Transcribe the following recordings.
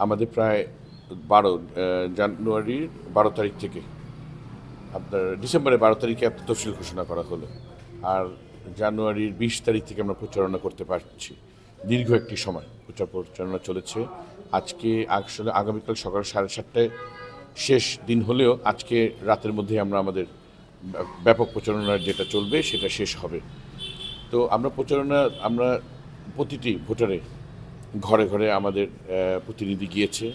আমাদের প্রায় বারো জানুয়ারির বারো তারিখ থেকে আপনার ডিসেম্বরের বারো তারিখে আপনার তফসিল ঘোষণা করা হলো। আর জানুয়ারির বিশ তারিখ থেকে আমরা প্রচারণা করতে পারছি। দীর্ঘ একটি সময় প্রচার প্রচারণা চলেছে। আজকে আসলে আগামীকাল সকাল সাড়ে সাতটায় শেষ দিন হলেও আজকে রাতের মধ্যে আমরা আমাদের ব্য- ব্যাপক প্রচারণা যেটা চলবে সেটা শেষ হবে। তো আমরা প্রচারণা আমরা প্রতিটি ভোটারে ঘরে ঘরে আমাদের প্রতিনিধি গিয়েছে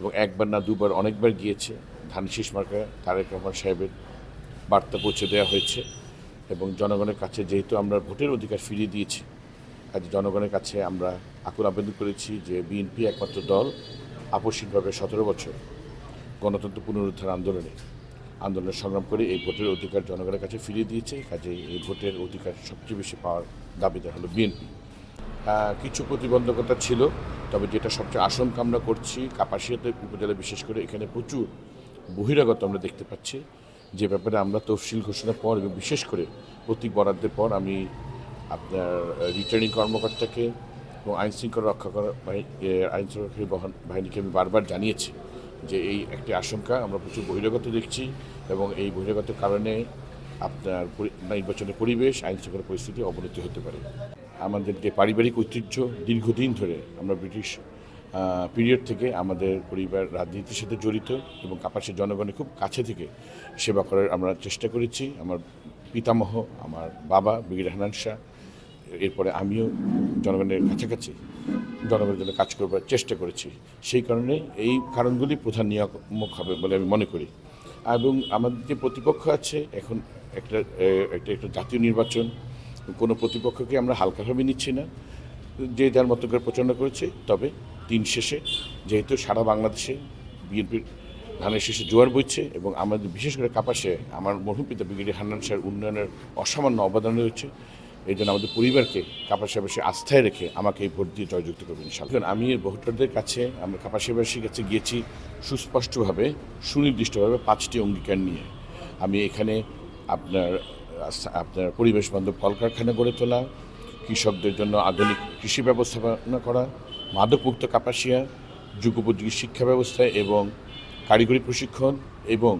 এবং একবার না দুবার অনেকবার গিয়েছে। ধান শীষ মার্কা তারেক রহমান সাহেবের বার্তা পৌঁছে দেওয়া হয়েছে। এবং জনগণের কাছে যেহেতু আমরা ভোটের অধিকার ফিরিয়ে দিয়েছি কাজে জনগণের কাছে আমরা আকুল আবেদন করেছি যে বিএনপি একমাত্র দল আপসিকভাবে সতেরো বছর গণতন্ত্র পুনরুদ্ধার আন্দোলনে, আন্দোলনের সংগ্রাম করে এই ভোটের অধিকার জনগণের কাছে ফিরিয়ে দিয়েছে কাজে এই ভোটের অধিকার সবচেয়ে বেশি পাওয়ার দাবিদার হলো বিএনপি কিছু প্রতিবন্ধকতা ছিল, তবে যেটা সবচেয়ে আশঙ্কা আমরা করছি, কাপাসিয়াতে উপজেলা বিশেষ করে এখানে প্রচুর বহিরাগত আমরা দেখতে পাচ্ছি যে ব্যাপারে আমরা তফসিল ঘোষণার পর এবং বিশেষ করে প্রতীক বরাদ্দের পর আমি আপনার রিটার্নিং কর্মকর্তাকে এবং আইন শৃঙ্খলা রক্ষা করা আইন শৃঙ্খলা বহন বাহিনীকে আমি বারবার জানিয়েছি যে এই একটি আশঙ্কা আমরা প্রচুর বহিরাগত দেখছি এবং এই বহিরাগতের কারণে আপনার নির্বাচনের পরিবেশ, আইন শৃঙ্খলা পরিস্থিতি অবনতি হতে পারে। আমাদের যে পারিবারিক ঐতিহ্য দীর্ঘদিন ধরে আমরা ব্রিটিশ পিরিয়ড থেকে আমাদের পরিবার রাজনীতির সাথে জড়িত এবং কাপাসের জনগণের খুব কাছে থেকে সেবা করার আমরা চেষ্টা করেছি। আমার পিতামহ, আমার বাবা বিগির হানান শাহ, এরপরে আমিও জনগণের কাছাকাছি জনগণের জন্য কাজ করবার চেষ্টা করেছি। সেই কারণে এই কারণগুলি প্রধান নিয়ামক হবে বলে আমি মনে করি। এবং আমাদের যে প্রতিপক্ষ আছে, এখন একটা একটা একটা জাতীয় নির্বাচন। কোনো প্রতিপক্ষকে আমরা হালকাভাবে নিচ্ছি না। যে যার মতো করে প্রচারণা করেছে, তবে দিন শেষে যেহেতু সারা বাংলাদেশে বিএনপির ধানের শেষে জোয়ার বইছে এবং আমাদের বিশেষ করে কাপাসে আমার মরহুম পিতা ব্রিগেডিয়ার হান্নান শাহের উন্নয়নের অসামান্য অবদান রয়েছে। এই জন্য আমাদের পরিবারকে কাপাসিয়াবাসী আস্থায় রেখে আমাকে এই ভোট দিয়ে জয়যুক্ত করবেন দেখুন, আমি ভোটারদের কাছে আমরা কাপাসিয়াবাসীর কাছে গিয়েছি সুস্পষ্টভাবে সুনির্দিষ্টভাবে পাঁচটি অঙ্গীকার নিয়ে। আমি এখানে আপনার আপনার পরিবেশ বান্ধব কলকারখানা গড়ে তোলা কৃষকদের জন্য আধুনিক কৃষি ব্যবস্থাপনা করা মাদকমুক্ত কাপাসিয়া, যুগোপযোগী শিক্ষা ব্যবস্থা এবং কারিগরি প্রশিক্ষণ এবং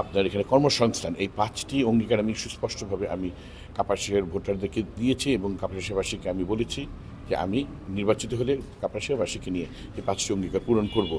আপনার এখানে কর্মসংস্থান। এই পাঁচটি অঙ্গীকার আমি সুস্পষ্টভাবে আমি কাপাসিয়ার ভোটারদেরকে দিয়েছি এবং কাপাসিয়াবাসীকে আমি বলেছি যে আমি নির্বাচিত হলে কাপাসিয়াবাসীকে নিয়ে এই পাঁচটি অঙ্গীকার পূরণ করব।